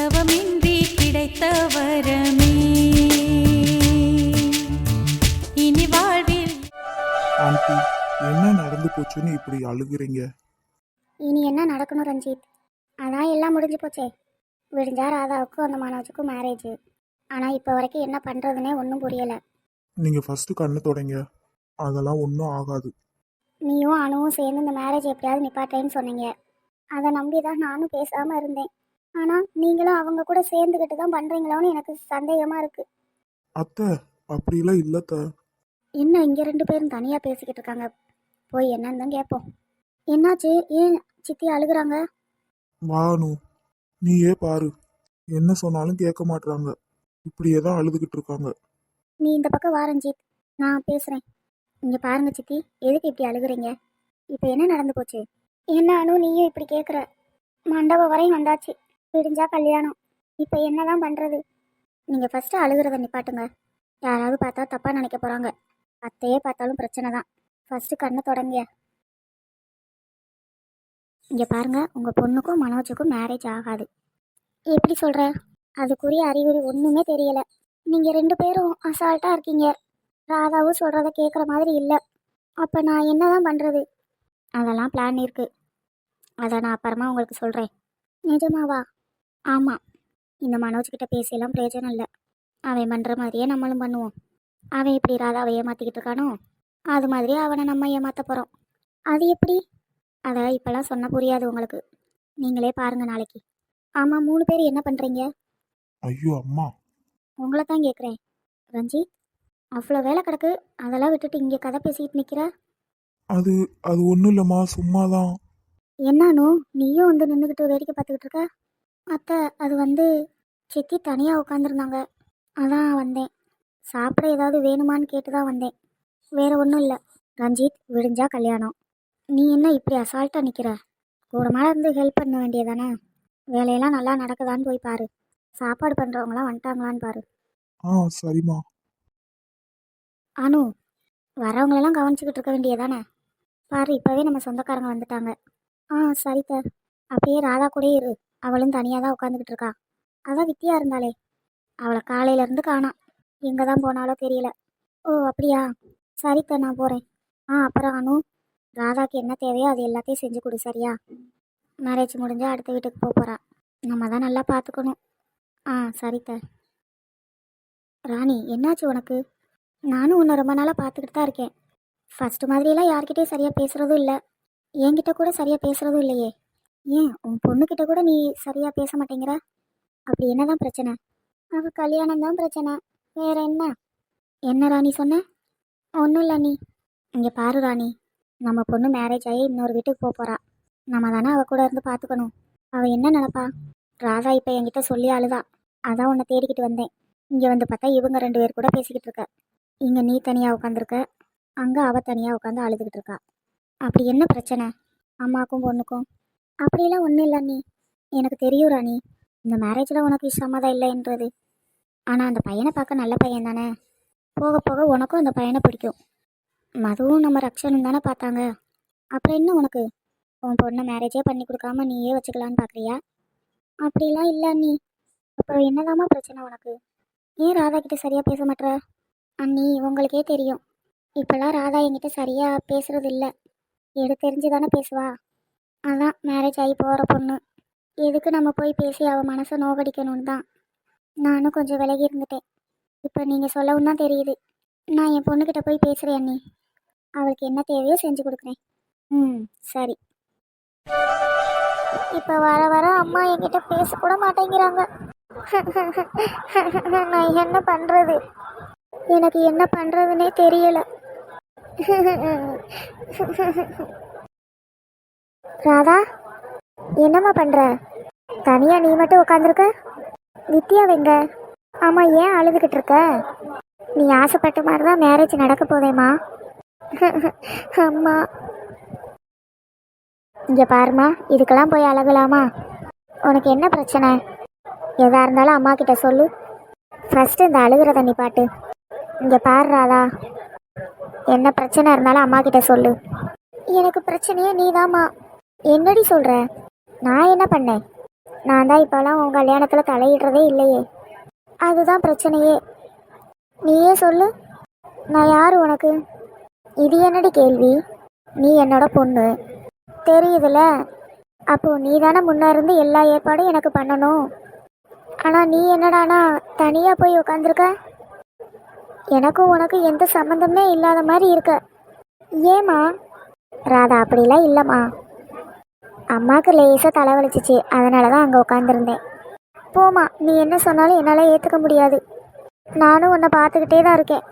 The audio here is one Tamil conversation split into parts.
தவமின்றி கிடைத்த வரமே இனி வாழ்வில் ஆண்டி என்ன நடந்து போச்சுன்னு இப்படி அழுகுறீங்க? இனி என்ன நடக்கணும் ரஞ்சித்? அதான் எல்லாம் முடிஞ்சு போச்சே. விடிஞ்சா ராதாவுக்கும் அந்த மனோஜுக்கும் மேரேஜ் ஆனால் இப்போ வரைக்கும் என்ன பண்ணுறதுனே ஒன்றும் புரியலை. நீங்கள் ஃபஸ்ட்டு கண்ணு தொடங்க. அதெல்லாம் ஒன்றும் ஆகாது. நீயும் அணுவும் சேர்ந்து இந்த மேரேஜ் எப்படியாவது நிப்பாட்டேன்னு சொன்னீங்க. அதை நம்பி தான் நானும் பேசாமல் இருந்தேன். ஆனால் நீங்களும் அவங்க கூட சேர்ந்துக்கிட்டு தான் பண்ணுறீங்களோன்னு எனக்கு சந்தேகமாக இருக்குது அத்தை அப்படிலாம் இல்லத்த என்ன இங்கே ரெண்டு பேரும் தனியாக பேசிக்கிட்டு இருக்காங்க? போய் என்னன்னு தான் கேட்போம். என்னாச்சு? ஏன் சித்தி அழுகுறாங்க? வானு நீயே பாரு. என்ன சொன்னாலும் கேட்க மாட்றாங்க. இப்படியே தான் அழுதுகிட்டு இருக்காங்க. நீ இந்த பக்கம் வா ரஞ்சித். நான் பேசுகிறேன் இங்கே பாருங்க சித்தி எதுக்கு இப்படி அழுகுறீங்க? இப்போ என்ன நடந்து போச்சு? என்ன அனு நீயும் இப்படி கேட்குற மண்டபம் வரையும் வந்தாச்சு. விடிஞ்சா கல்யாணம். இப்போ என்னதான் பண்ணுறது நீங்கள் ஃபஸ்ட்டு அழுகிறத நிப்பாட்டுங்க. யாராவது பார்த்தா தப்பாக நினைக்க போகிறாங்க அத்தையே பார்த்தாலும் பிரச்சனை தான் ஃபஸ்ட்டு கண்ணை தொடங்க. இங்கே பாருங்கள் உங்கள் பொண்ணுக்கும் மனோஜுக்கும் மேரேஜ் ஆகாது. எப்படி சொல்கிற அதுக்குரிய அறிகுறி ஒன்றுமே தெரியலை. நீங்கள் ரெண்டு பேரும் அசால்ட்டாக இருக்கீங்க. ராதாவும் சொல்கிறத கேட்குற மாதிரி இல்லை. அப்போ நான் என்ன தான் பண்ணுறது அதெல்லாம் பிளான் இருக்குது அதை நான் அப்புறமா உங்களுக்கு சொல்கிறேன் நிஜமாவா? ஆமாம் இந்த மனோஜ் கிட்ட பேசியெல்லாம் பிரயோஜனம் இல்லை. அவன் பண்ணுற மாதிரியே நம்மளும் பண்ணுவோம். அவன் இப்படி ராதாவை ஏமாற்றிக்கிட்டு இருக்கானோ? அது மாதிரி அவனை நம்ம ஏமாற்ற போகிறோம் அது எப்படி? அதை இப்போல்லாம் சொன்னால் புரியாது உங்களுக்கு. நீங்களே பாருங்க நாளைக்கு. ஆமாம் மூணு பேர் என்ன பண்ணுறீங்க ஐயோ அம்மா. உங்களை தான் கேட்குறேன் ரஞ்சித் அவ்வளோ வேலை கிடக்கு. அதெல்லாம் விட்டுட்டு இங்கே கதை பேசிக்கிட்டு நிற்கிற அது அது ஒன்றும் இல்லைம்மா சும்மா தான் என்னானோ? நீயும் வந்து நின்றுக்கிட்டு வேடிக்கை பார்த்துக்கிட்டு இருக்க? அத்தை அது வந்து சித்தி தனியாக உட்காந்துருந்தாங்க அதான் வந்தேன். சாப்பிட ஏதாவது வேணுமான்னு கேட்டு தான் வந்தேன். வேற ஒன்றும் இல்லை. ரஞ்சித் விடிஞ்சா கல்யாணம். நீ என்ன இப்படி அசால்ட்டாக நிற்கிற கூடமா இருந்து ஹெல்ப் பண்ண வேண்டியதானே வேலையெல்லாம் நல்லா நடக்குதான்னு போய் பாரு. சாப்பாடு பண்ணுறவங்களாம் வந்துட்டாங்களான்னு பாரு. ஆ சரிம்மா. அனு வரவங்களெல்லாம் கவனிச்சுக்கிட்டு இருக்க வேண்டியதானே பாரு இப்போவே நம்ம சொந்தக்காரங்க வந்துட்டாங்க. ஆ சரி சார் அப்படியே ராதா கூடயே இரு. அவளும் தனியாக தான் உட்காந்துக்கிட்டு இருக்கா. அதான் வித்தியா இருந்தாளே. அவளை காலையிலேருந்து காணாம். எங்கே தான் போனாலோ தெரியல. ஓ அப்படியா? சரித்த நான் போகிறேன் ஆ அப்புறம் அனு ராதாக்கு என்ன தேவையோ அது எல்லாத்தையும் செஞ்சு கொடு சரியா? மேரேஜ் முடிஞ்சு அடுத்த வீட்டுக்கு போக போகிறா நம்ம தான் நல்லா பார்த்துக்கணும் ஆ சரித்த ராணி என்னாச்சு உனக்கு? நானும் உன்னை ரொம்ப நாளாக பார்த்துக்கிட்டு தான் இருக்கேன். ஃபஸ்ட்டு மாதிரியெல்லாம் யார்கிட்டயும் சரியாக பேசுகிறதும் இல்லை. என்கிட்ட கூட சரியாக பேசுகிறதும் இல்லையே. ஏன் உன் பொண்ணுக்கிட்ட கூட நீ சரியாக பேச மாட்டேங்கிற? அப்படி என்னதான் பிரச்சனை? அவள் கல்யாணம் தான் பிரச்சனை. வேற என்ன? என்ன ராணி சொன்ன? ஒன்றும் இல்லை நீ. இங்கே பாரு ராணி. நம்ம பொண்ணு மேரேஜ் ஆகி இன்னொரு வீட்டுக்கு போக போகிறா நம்ம தானே அவள் கூட இருந்து பார்த்துக்கணும் அவள் என்ன நினப்பா? ராதா இப்போ என்கிட்ட சொல்லி அழுதா. அதான் உன்னை தேடிக்கிட்டு வந்தேன். இங்கே வந்து பார்த்தா இவங்க ரெண்டு பேர் கூட பேசிக்கிட்டு இருக்க. இங்கே நீ தனியாக உட்காந்துருக்க அங்கே அவள் தனியாக உட்காந்து அழுதுகிட்டு இருக்கா. அப்படி என்ன பிரச்சனை? அம்மாக்கும் பொண்ணுக்கும். அப்படியெல்லாம் ஒன்றும் இல்லை நீ எனக்கு தெரியும் ராணி. இந்த மேரேஜில் உனக்கு சம்மதம் இல்லைன்றது. ஆனால் அந்த பையனை பார்க்க நல்ல பையன் தானே? போக போக உனக்கும் அந்த பையனை பிடிக்கும். மதுவும் நம்ம ரக்ஷனும் தானே பார்த்தாங்க. அப்புறம் என்ன உனக்கு? உன் பொண்ணை மேரேஜே பண்ணி கொடுக்காம நீயே வச்சுக்கலான்னு பார்க்குறியா? அப்படிலாம் இல்லை நீ அப்புறம் என்னதாம்மா பிரச்சனை உனக்கு? ஏன் ராதா கிட்ட சரியாக பேச மாட்ற? அண்ணி உங்களுக்கே தெரியும். இப்போல்லாம் ராதா என்கிட்ட சரியாக பேசுறது இல்லை. எது தெரிஞ்சு தானே பேசுவா. அதான் மேரேஜ் ஆகி போகிற பொண்ணு. எதுக்கு நம்ம போய் பேசி அவள் மனசை நோகடிக்கணும்னு தான். நானும் கொஞ்சம் விலகி இருந்துட்டேன். இப்போ நீங்கள் சொல்லவும் தான் தெரியுது. நான் என் பொண்ணுக்கிட்ட போய் பேசுகிறேன் அண்ணி. அவளுக்கு என்ன தேவையோ செஞ்சு கொடுக்குறேன். ம் சரி. இப்போ வர வர அம்மா என்கிட்ட பேசக்கூட மாட்டேங்கிறாங்க. நான் என்ன பண்ணுறது எனக்கு என்ன பண்ணுறதுனே தெரியலை. ராதா என்னம்மா பண்ணுற தனியாக நீ மட்டும் உட்காந்துருக்க வித்யா வெங்க ஆமாம் ஏன் அழுதுகிட்டு இருக்க? நீ ஆசைப்பட்ட மாதிரி தான் மேரேஜ் நடக்க போதேம்மா. அம்மா. இங்கே பாருமா இதுக்கெல்லாம் போய் அழகலாமா? உனக்கு என்ன பிரச்சனை? எதா இருந்தாலும் அம்மா கிட்ட சொல்லு. ஃபர்ஸ்ட் இந்த அழுகிறத நீ பாட்டு. இங்க பாரு ராதா. என்ன பிரச்சனை இருந்தாலும் அம்மா கிட்ட சொல்லு. எனக்கு பிரச்சனையே நீதாம்மா. என்னடி சொல்கிற நான் என்ன பண்ணேன்? நான் தான் இப்போலாம் உன் கல்யாணத்தில் தலையிடுறதே இல்லையே. அதுதான் பிரச்சனையே. நீயே சொல்லு. நான் யார் உனக்கு? இது என்னடி கேள்வி? நீ என்னோட பொண்ணு. தெரியுதுல? அப்போ நீ தானே முன்னே இருந்து எல்லா ஏற்பாடும் எனக்கு பண்ணணும். ஆனால் நீ என்னடானா தனியாக போய் உட்காந்துருக்க எனக்கும் உனக்கு எந்த சம்மந்தமே இல்லாத மாதிரி இருக்க. ஏம்மா? ராதா அப்படிலாம் இல்லைம்மா. அம்மாவுக்கு லேசாக தலைவலிச்சிச்சு அதனால தான் அங்கே உட்காந்துருந்தேன் போமா நீ என்ன சொன்னாலும் என்னால் ஏற்றுக்க முடியாது. நானும் உன்னை பார்த்துக்கிட்டே தான் இருக்கேன்.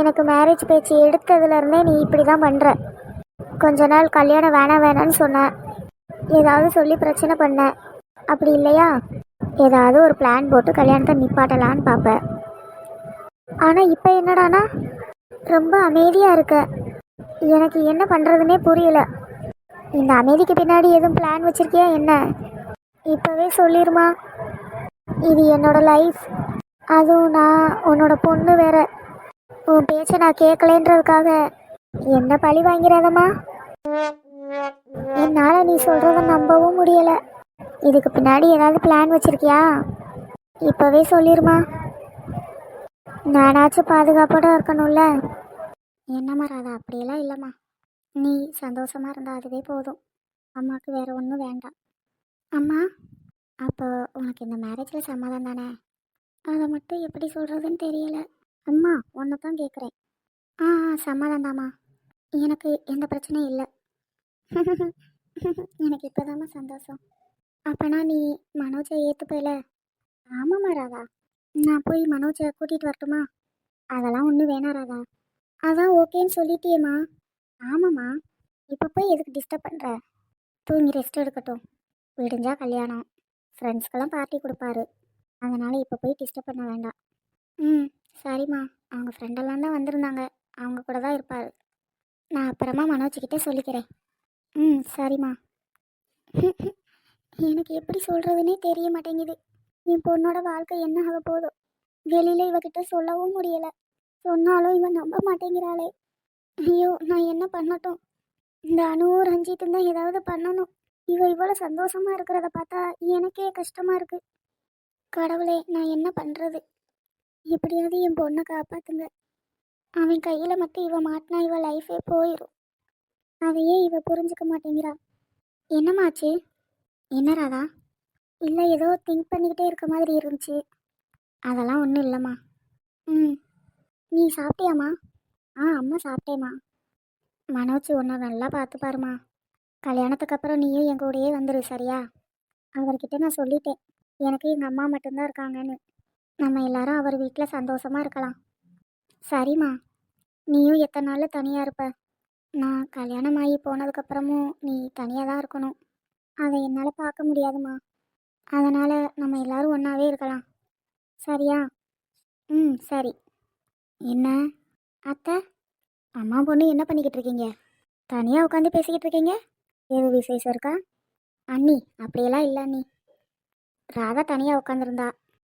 எனக்கு மேரேஜ் பேச்சு எடுத்ததுலேருந்தே நீ இப்படி தான் பண்ணுற கொஞ்ச நாள் கல்யாணம் வேணாம் வேணான்னு சொன்ன. ஏதாவது சொல்லி பிரச்சனை பண்ண. அப்படி இல்லையா? ஏதாவது ஒரு பிளான் போட்டு கல்யாணத்தை நிப்பாட்டலான்னு பார்ப்பேன் ஆனால் இப்போ என்னடானா? ரொம்ப அமைதியாக இருக்க. எனக்கு என்ன பண்ணுறதுனே புரியல. இந்த அமைதிக்கு பின்னாடி எதுவும் பிளான் வச்சுருக்கியா? என்ன? இப்போவே சொல்லிடுமா இது என்னோட லைஃப் அதுவும் நான் உன்னோட பொண்ணு வேற. உன் பேச்சை நான் கேட்கலன்றதுக்காக. என்ன பழி வாங்கிறாதம்மா? என்னால் நீ சொல்கிறத நம்பவும் முடியலை. இதுக்கு பின்னாடி ஏதாவது பிளான் வச்சுருக்கியா? இப்போவே சொல்லிடுமா நானாச்சும் பாதுகாப்போடு இருக்கணும்ல. என்னம்மா ராதா அப்படியெல்லாம் இல்லைம்மா. நீ சந்தோஷமாக இருந்தால் அதுவே போதும். அம்மாவுக்கு வேறு ஒன்றும் வேண்டாம். அம்மா அப்போ உனக்கு இந்த மேரேஜில் சம்மதம் தானே? அதை மட்டும் எப்படி சொல்கிறதுன்னு தெரியல. அம்மா ஒன்று தான் கேட்குறேன் ஆ ஆ சம்மதம் தாம்மா. எனக்கு எந்த பிரச்சனையும் இல்லை. எனக்கு இப்போதாம்மா சந்தோஷம். அப்போனா நீ மனோஜை ஏற்றுப்பையில ஆமாம்மா ராதா. நான் போய் மனோஜை கூட்டிகிட்டு வரட்டுமா? அதெல்லாம் ஒன்றும் வேணாம் ராதா. அதான் ஓகேன்னு சொல்லிட்டியேம்மா. ஆமாம்மா. இப்போ போய் எதுக்கு டிஸ்டர்ப் பண்ணுற தூங்கி ரெஸ்ட் எடுக்கட்டும். விடிஞ்சா கல்யாணம். ஃப்ரெண்ட்ஸ்க்கெல்லாம் பார்ட்டி கொடுப்பாரு. அதனால் இப்போ போய் டிஸ்டர்ப் பண்ண வேண்டாம். ம் சரிம்மா. அவங்க ஃப்ரெண்டெல்லாம் தான் வந்திருந்தாங்க. அவங்க கூட தான் இருப்பார். நான் அப்புறமா மனோஜிக்கிட்டே சொல்லிக்கிறேன். ம் சரிம்மா. எனக்கு எப்படி சொல்கிறதுனே தெரிய மாட்டேங்குது. என் பொண்ணோட வாழ்க்கை என்ன ஆக போதும் வெளியில் இவகிட்ட சொல்லவும் முடியலை. சொன்னாலும் இவன் நம்ப மாட்டேங்கிறாளே. ஐயோ நான் என்ன பண்ணட்டும்? இந்த அணுவும் ரஞ்சித்தும் தான் ஏதாவது பண்ணணும். இவ இவ்வளோ சந்தோஷமா இருக்கிறத பார்த்தா எனக்கே கஷ்டமா இருக்கு. கடவுளே நான் என்ன பண்ணுறது எப்படியாவது என் பொண்ணை காப்பாத்துங்க. அவன் கையில் மட்டும் இவ மாட்டினா இவ லைஃபே போயிடும் அதையே இவ புரிஞ்சுக்க மாட்டேங்கிறா. என்னமாச்சு என்ன ராதா? இல்லை ஏதோ திங்க் பண்ணிக்கிட்டே இருக்க மாதிரி இருந்துச்சு. அதெல்லாம் ஒன்றும் இல்லைம்மா. ம். நீ சாப்பிட்டியாம்மா? ஆ அம்மா சாப்பிட்டேம்மா. மனோஜ் உன்னை நல்லா பார்த்து பாருமா கல்யாணத்துக்கு அப்புறம் நீயும் என் கூடயே வந்துரு சரியா? அவர்கிட்ட நான் சொல்லிட்டேன். எனக்கு எங்கள் அம்மா மட்டும்தான் இருக்காங்கன்னு. நம்ம எல்லாரும் அவர் வீட்டில் சந்தோஷமாக இருக்கலாம். சரிம்மா. நீயும் எத்தனை நாள் தனியாக இருப்ப? நான் கல்யாணம் ஆகி போனதுக்கப்புறமும் நீ தனியாக தான் இருக்கணும். அதை என்னால் பார்க்க முடியாதும்மா. அதனால் நம்ம எல்லாரும் ஒன்றாவே இருக்கலாம். சரியா? ம் சரி. என்ன? அத்தை அம்மா பொண்ணு என்ன பண்ணிக்கிட்டு இருக்கீங்க? தனியாக உட்காந்து பேசிக்கிட்டு இருக்கீங்க? ஏது விசேஷம் இருக்கா? அண்ணி அப்படியெல்லாம் இல்லை அண்ணி. ராதா தனியாக உட்காந்துருந்தா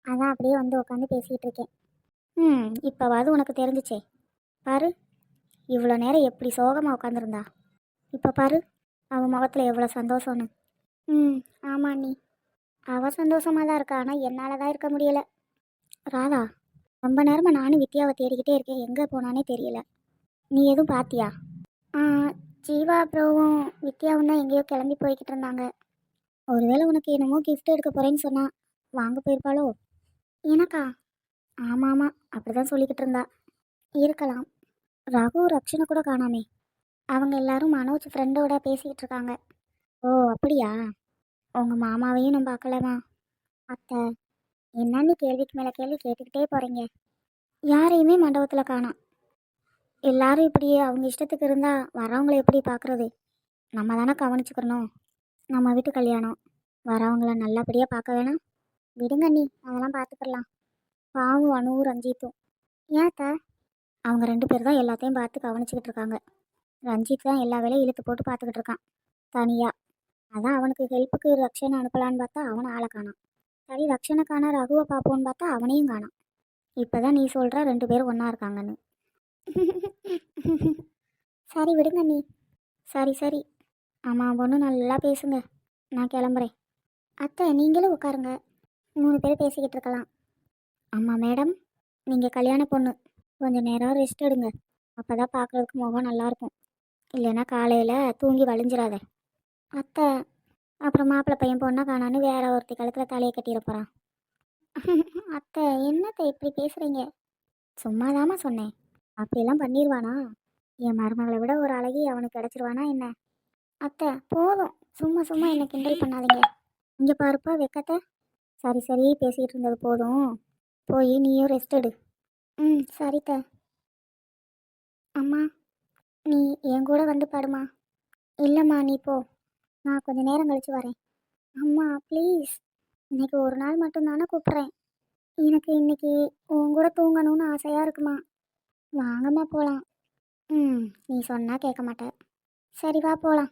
அதான் அப்படியே வந்து உட்காந்து பேசிக்கிட்டு இருக்கேன். ம் இப்போவாது உனக்கு தெரிஞ்சிச்சே. பாரு இவ்வளோ நேரம் எப்படி சோகமாக உட்காந்துருந்தா இப்போ பாரு அவன் முகத்தில் எவ்வளோ சந்தோஷம்னு. ம் ஆமாம் அண்ணி. அவள் சந்தோஷமாக தான் இருக்கா ஆனால் என்னால் தான் இருக்க முடியலை. ராதா ரொம்ப நேரமாக நானும் வித்யாவை தேடிக்கிட்டே இருக்கேன். எங்கே போனானே தெரியல. நீ எதுவும் பார்த்தியா ஜீவா அப்புறம் வித்யாவும் தான் எங்கேயோ கிளம்பி போய்கிட்டு இருந்தாங்க. ஒருவேளை உனக்கு என்னமோ கிஃப்ட் எடுக்க போகிறேன்னு சொன்னா வாங்க போயிருப்பாளோ? எனக்கா? ஆமாம் ஆமாம் அப்படி தான் சொல்லிக்கிட்டு இருந்தா. இருக்கலாம். ரகு ரக்ஷனை கூட காணாமே. அவங்க எல்லாரும் மனோஜ் ஃப்ரெண்டோட பேசிக்கிட்டு இருக்காங்க. ஓ அப்படியா? உங்கள் மாமாவையும் நான் பார்க்கலமா? அத்தை என்னன்னு கேள்விக்கு மேலே கேள்வி கேட்டுக்கிட்டே போகிறீங்க யாரையுமே மண்டபத்தில் காணோம். எல்லாரும் இப்படி அவங்க இஷ்டத்துக்கு இருந்தால் வரவங்கள எப்படி பார்க்குறது நம்ம தானே கவனிச்சுக்கிறணும் நம்ம வீட்டு கல்யாணம். வரவங்கள நல்லபடியாக பார்க்க வேணாம். விடுங்க நீ அதெல்லாம் பார்த்துக்கலாம் பாவம் அணுவும் ரஞ்சித்தும். ஏன் அத்தை? அவங்க ரெண்டு பேர் தான் எல்லாத்தையும் பார்த்து கவனிச்சுக்கிட்டு இருக்காங்க. ரஞ்சித் தான் எல்லா வேலையும் இழுத்து போட்டு பார்த்துக்கிட்டு இருக்கான். தனியாக அதான் அவனுக்கு ஹெல்ப்புக்கு ரக்ஷனை அனுப்பலான்னு பார்த்தா அவனை ஆளை காணான் சரி ரக்ஷனை காணா ரகுவை பார்ப்போன்னு பார்த்தா அவனையும் காணாம். இப்போதான் நீ சொல்கிற ரெண்டு பேரும் ஒன்றா இருக்காங்கன்னு. சரி விடுங்க நீ சரி சரி. ஆமாம் பொண்ணு நல்லா பேசுங்க. நான் கிளம்புறேன். அத்தை நீங்களும் உட்காருங்க. மூணு பேர் பேசிக்கிட்டு இருக்கலாம். ஆமாம் மேடம். நீங்கள் கல்யாண பொண்ணு. கொஞ்சம் நேரம் ரெஸ்ட் எடுங்க. அப்போ தான் பார்க்குறதுக்கு முகம் நல்லாயிருக்கும் இல்லைன்னா காலையில் தூங்கி வழிஞ்சிடாத அத்தை அப்புறம் மாப்பிள்ளை பையன் பொண்ணை காணான்னு வேற ஒருத்தி கழுத்தில் தலையை கட்டிட போகிறான் அத்தை என்னத்தை இப்படி பேசுகிறீங்க சும்மாதாம்மா சொன்னேன். அப்படியெல்லாம் பண்ணிடுவானா என் மருமகளை விட ஒரு அழகி அவனுக்கு கிடச்சிருவானா என்ன? அத்தை போதும். சும்மா சும்மா என்னை கிண்டல் பண்ணாதீங்க. இங்கே பாருப்பா வெக்கத்தை. சரி சரி பேசிகிட்டு இருந்தது போதும். போய் நீயும் ரெஸ்ட் எடு. ம் சரித்த அம்மா நீ என் கூட வந்து பாடுமா? இல்லைம்மா நீ போ. நான் கொஞ்ச நேரம் கழிச்சு வரேன். அம்மா ப்ளீஸ் இன்னைக்கு ஒரு நாள் மட்டும்தானே கூப்பிட்றேன். எனக்கு இன்னைக்கு உன் கூட தூங்கணும்னு ஆசையாக இருக்குமா? வாங்கம்மா போகலாம் ம் நீ சொன்னால் கேட்க மாட்டேன் சரி வா போகலாம்